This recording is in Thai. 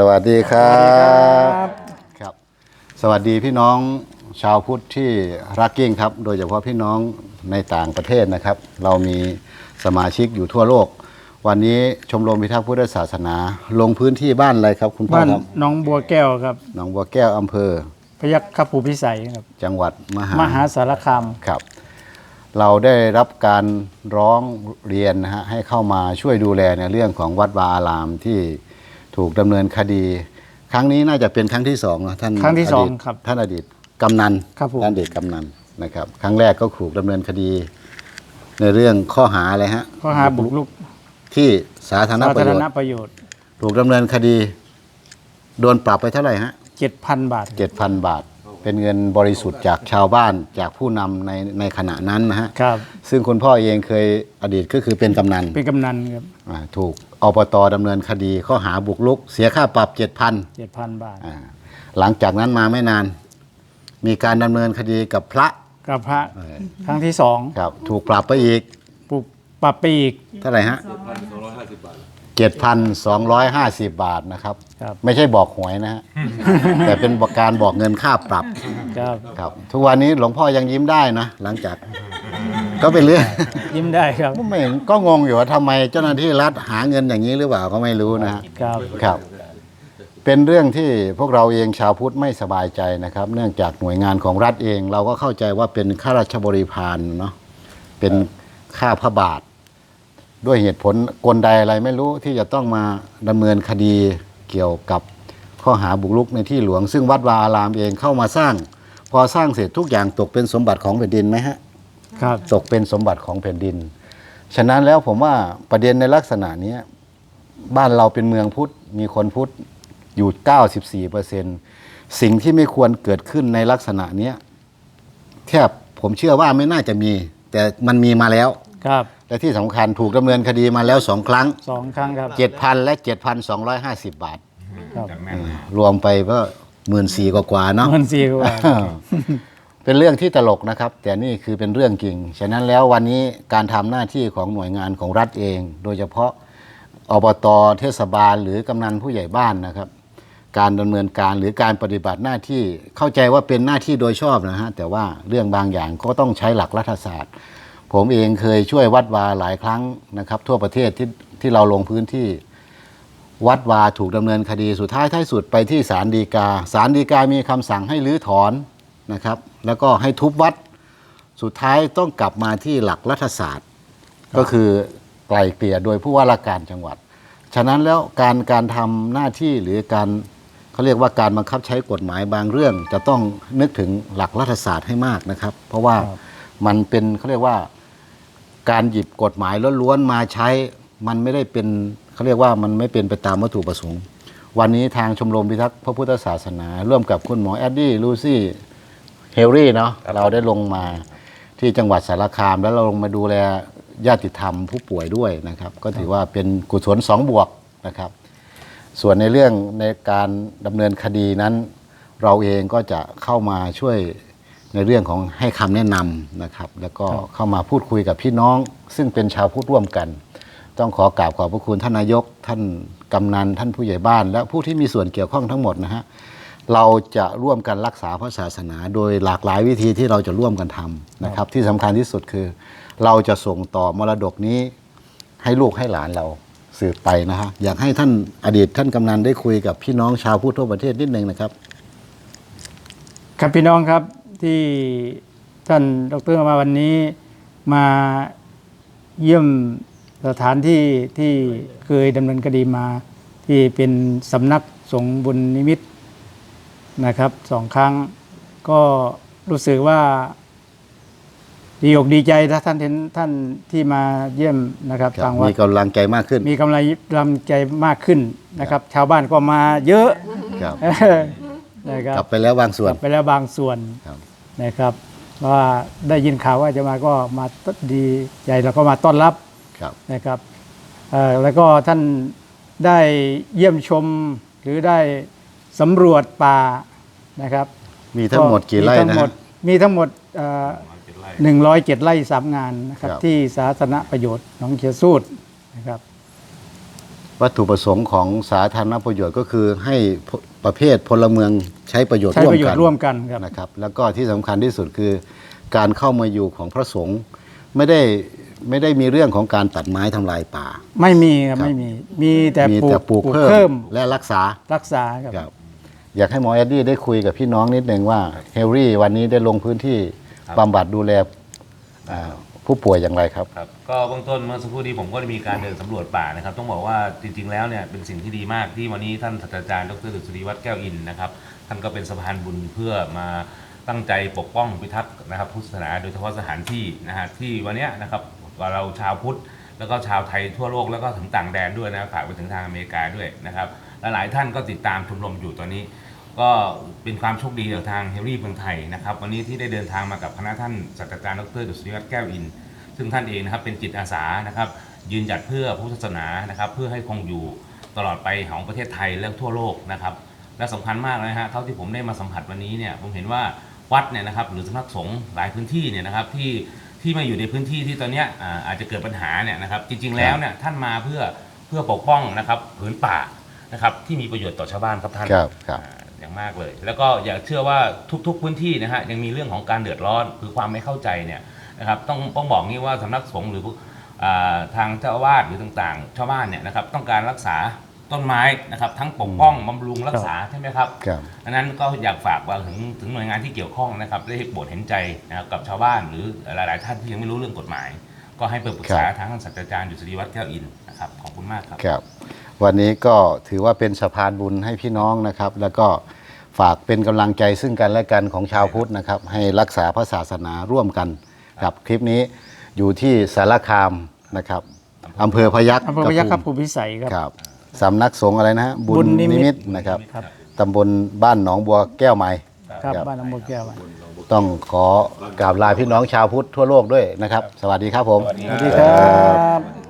สวัสดีครัสวัสดีครับบครับ สวัสดีพี่น้องชาวพุทธที่รักกิ้งครับ โดยเฉพาะพี่น้องในต่างประเทศนะครับ เรามีสมาชิกอยู่ทั่วโลก วันนี้ชมรมพิทักษ์พุทธศาสนา ลงพื้นที่บ้านอะไรครับ คุณพ่อบ้านครับหน้องบัวแก้วครับ หนองบัวแก้วอำเภอ พยัคฆภูพิสัยครับ จังหวัดมหามหาสารคาม ครับ เราได้รับการร้องเรียนนะฮะให้เข้ามาช่วยดูแลในเรื่องของวัดวาอารามที่ ถูกดำเนินคดี ครั้งนี้น่าจะเป็นครั้งที่สองนะท่านครั้งที่สองดีตครับท่านอดีตกำนันครับผม ท่านอดีตกำนันนะครับ ครั้งแรกก็ถูกดำเนินคดี ในเรื่องข้อหาอะไรฮะข้อหาบุกรุกที่สาธารณสาประธารโยชณน์ประโยชน์ถูกดำเนินคดี โดนปรับไปเท่าไหร่ฮะ 7,000 บาท เจ็ดพันบาท เป็นเงินบริสุทธิ์จากชาวบ้านจากผู้นำในในขณะนั้นนะฮะครับ ซึ่งคุณพ่อเองเคยอดีตก็คือเป็นกำนันเป็นกำนันครับอ่าถูกอบตดำเนินคดีข้อหาบุกรุก เสียค่าปรับ7,000 7,000บาท อ่าหลังจากนั้นมาไม่นาน มีการดำเนินคดีกับพระกับพระครั้งที่สองครับถูกปรับไปอีกปลูกปรับไปอีกเท่าไหร่ฮะ 7,250 บาทนะครับ ครับ ไม่ใช่บอกหวยนะฮะ แต่เป็นการบอกเงินค่าปรับ ครับ ครับ ทุกวันนี้หลวงพ่อยังยิ้มได้นะ หลังจาก ก็เป็นเรื่อง ยิ้มได้ครับ ไม่ก็งงอยู่ว่าทำไมเจ้าหน้าที่รัฐหาเงินอย่างนี้หรือเปล่าก็ไม่รู้นะฮะ ครับ ครับ เป็นเรื่องที่พวกเราเองชาวพุทธไม่สบายใจนะครับ เนื่องจากหน่วยงานของรัฐเอง เราก็เข้าใจว่าเป็นข้าราชบริพารเนาะเป็นข้าพระบาท ด้วยเหตุผลกลใดอะไรไม่รู้ที่จะต้องมาดำเนินคดีเกี่ยวกับข้อหาบุกรุกในที่หลวง ซึ่งวัดวาอารามเองเข้ามาสร้าง พอสร้างเสร็จทุกอย่างตกเป็นสมบัติของแผ่นดินไหมฮะครับ ตกเป็นสมบัติของแผ่นดิน ฉะนั้นแล้วผมว่าประเด็นในลักษณะเนี้ยบ้านเราเป็นเมืองพุทธมีคนพุทธอยู่ 94เปอร์เซ็นสิ่งที่ไม่ควรเกิดขึ้นในลักษณะเนี้ยแทบผมเชื่อว่าไม่น่าจะมี แต่มันมีมาแล้ว ครับ และที่สำคัญถูกดำเนินคดีมาแล้วสองครั้ง สองครั้งครับ 7,000 และ 7,250 บาท ครับรวมไปก็หมื่นสี่กว่าๆเนาะเงินสี่กว่า เป็นเรื่องที่ตลกนะครับ แต่นี่คือเป็นเรื่องจริง ฉะนั้นแล้ววันนี้การทำหน้าที่ของหน่วยงานของรัฐเอง โดยเฉพาะอบตเทศบาล หรือกำนันผู้ใหญ่บ้านนะครับ การดำเนินการหรือการปฏิบัติหน้าที่เข้าใจว่าเป็นหน้าที่โดยชอบนะฮะแต่ว่าเรื่องบางอย่างก็ต้องใช้หลักรัฐศาสตร์ ผมเองเคยช่วยวัดวาหลายครั้งนะครับ ทั่วประเทศที่ที่เราลงพื้นที่ วัดวาถูกดำเนินคดีสุดท้ายท้ายสุดไปที่ศาลฎีกาศาลฎีกามีคำสั่งให้รื้อถอนนะครับ แล้วก็ให้ทุบวัดสุดท้ายต้องกลับมาที่หลักรัฐศาสตร์ ก็คือไกลเกลี่ยโดยผู้ว่าราชการจังหวัด ฉะนั้นแล้วการการทำหน้าที่หรือการเขาเรียกว่าการบังคับใช้กฎหมายบางเรื่อง จะต้องนึกถึงหลักรัฐศาสตร์ให้มากนะครับ เพราะว่ามันเป็นเขาเรียกว่า การหยิบกฎหมายล้วนๆมาใช้ มันไม่ได้เป็นเขาเรียกว่ามันไม่เป็นไปตามวัตถุประสงค์ วันนี้ทางชมรมพิทักษ์พระพุทธศาสนา ร่วมกับคุณหมอแอดดี้ลูซี่เฮลรี่เนาะเราได้ลงมาที่จังหวัดสารคาม แล้วเราลงมาดูแลญาติธรรมผู้ป่วยด้วยนะครับ ก็ถือว่าเป็นกุศลสองบวกนะครับ ส่วนในเรื่องในการดำเนินคดีนั้น เราเองก็จะเข้ามาช่วย ในเรื่องของให้คำแนะนำนะครับ แล้วก็เข้ามาพูดคุยกับพี่น้อง ซึ่งเป็นชาวพุทธร่วมกัน ต้องขอกราบขอบพระคุณท่านนายก ท่านกำนันท่านผู้ใหญ่บ้าน และผู้ที่มีส่วนเกี่ยวข้องทั้งหมดนะฮะเราจะร่วมกันรักษาพระศาสนา โดยหลากหลายวิธีที่เราจะร่วมกันทำนะครับ ที่สำคัญที่สุดคือ เราจะส่งต่อมรดกนี้ให้ลูกให้หลานเราสืบไปนะฮะอยากให้ท่านอดีตท่านกำนันได้คุยกับพี่น้องชาวพุทธทั่วประเทศนิดนึงนะครับ ครับพี่น้องครับ ที่ท่านดรมาวันนี้มาเยี่ยมสถานที่ที่เคยดำเนินคดีมา ที่เป็นสำนักสงฆ์บุญนิมิตรนะครับสองครั้ง ก็รู้สึกว่าดีอกดีใจถ้าท่านเห็นท่านที่มาเยี่ยมนะครับทางวัดมีกำลังใจมากขึ้น มีกำลังกำลังใจมากขึ้นนะครับ ชาวบ้านก็มาเยอะครับ นะครับกลับไปแล้วบางส่วนกลับไปแล้วบางส่วนครับ นะครับเพราะว่าได้ยินข่าวว่าจะมาก็มาดีใจเราก็มาต้อนรับครับ นะครับเอ่อแล้วก็ท่านได้เยี่ยมชมหรือได้สำรวจป่านะครับมีทั้งหมดกี่ไร่มีทั้งนะหมฮะ ดมีทั้งหมดหนึ่งร้อยเจ็ดไร่สามงานนะครับครับ ที่สาธารณประโยชน์หนองเขียสูดนะครับ วัตถุประสงค์ของสาธารณประโยชน์ก็คือให้พประเภทพลเมืองใช้ประโยชน์ใช้ร่วปมระโยชกันน์ร่วมกันครับนะครับ แล้วก็ที่สำคัญที่สุดคือการเข้ามาอยู่ของพระสงฆ์ไม่ได้ไม่ได้มีเรื่องของการตัดไม้ทำลายป่า ไม่มีครับครับไม่มีมีแต่มีปลูแต่กปลูกปลูกเพิ่เพิ่มมและรักษารักษาครับครับอยากให้หมอเอ็ดดี้ได้คุยกับพี่น้องนิดนึงว่าเฮลรี่วันนี้ได้ลงพื้นที่ครับบำบัดดูแลอ่า ผู้ป่วยอย่างไรครับ ครับก็เบื้องต้นเมื่อสักครู่นี้ผมก็ได้มีการเดินสำรวจป่านะครับ ต้องบอกว่าจริงๆแล้วเนี่ยเป็นสิ่งที่ดีมากที่วันนี้ท่านศาสตราจารย์ดรดุษฎีวัฒน์แก้วอินทร์นะครับท่านก็เป็นสะพานบุญเพื่อมาตั้งใจปกป้องพิทักษ์นะครับพุทธศาสนาโดยเฉพาะสถานที่นะฮะที่วันเนี้ยนะครับเราชาวพุทธ แล้วก็ชาวไทยทั่วโลกแล้วก็ถึงต่างแดนด้วยนะฝากไปถึงทางอเมริกาด้วยนะครับและหลายท่านก็ติดตามชมรมอยู่ตอนนี้ ก็เป็นความโชคดีจากทางเฮลรี่เมืองไทยนะครับ วันนี้ที่ได้เดินทางมากับคณะท่านศาสตราจารย์ดรดุษฎีวัฒน์แก้วอินทร์ซึ่งท่านเองนะครับเป็นจิตอาสานะครับ ยืนหยัดเพื่อพุทธศาสนานะครับ เพื่อให้คงอยู่ตลอดไปของประเทศไทยและทั่วโลกนะครับ และสำคัญมากเลยนะฮะเท่าที่ผมได้มาสัมผัสวันนี้เนี่ยผมเห็นว่าวัดเนี่ยนะครับหรือสำนักสงฆ์หลายพื้นที่เนี่ยนะครับที่ที่มาอยู่ในพื้นที่ที่ตอนเนี้ยอ่าอาจจะเกิดปัญหาเนี่ยนะครับ จริง ๆ แล้วเนี่ยท่านมาเพื่อเพื่อปกป้องนะครับผืนป่านะครับที่มีประโยชน์ต่อชาวบ้านครับท่านครับครับ อ่าอย่างมากเลย แล้วก็อยากเชื่อว่าทุกๆพื้นที่นะฮะยังมีเรื่องของการเดือดร้อนคือความไม่เข้าใจเนี่ยนะครับต้องต้องบอกงี้ว่าสำนักสงฆ์หรือพวกอ่าทางเจ้าอาวาสหรือต่างๆ ชาวบ้านเนี่ยนะครับต้องการรักษาต้นไม้นะครับ ทั้งปกป้องบำรุงรักษาใช่ไหมครับครับอันนั้นก็อยากฝากว่าถึงถึงหน่วยงานที่เกี่ยวข้องนะครับได้โปรดเห็นใจนะครับกับชาวบ้านหรือหลายๆ ท่านที่ยังไม่รู้เรื่องกฎหมาย ก็ให้ไปปรึกษาครับทางท่านศาสตราจารย์ดุษฎีวัฒน์แก้วอินทร์นะครับขอบคุณมากครับครับ วันนี้ก็ถือว่าเป็นสะพานบุญให้พี่น้องนะครับ แล้วก็ฝากเป็นกำลังใจซึ่งกันและกันของชาวพุทธนะครับ ให้รักษาพระศาสนาร่วมกันครับคลิปนี้อยู่ที่สารคามนะครับอำเภอพยัคฆ์อำเภอพยัคฆภูมิพิสัยครับ ครับสำนักสงฆ์อะไรนะฮะบุญนิมิตนะครับครับ ตำบลบ้านหนองบัวแก้วใหม่ ครับครับ บ้านน้ำมดแก้วต้องขอกราบลาพี่น้องชาวพุทธทั่วโลกด้วยนะครับ สวัสดีครับผม สวัสดี สวัสดีครับ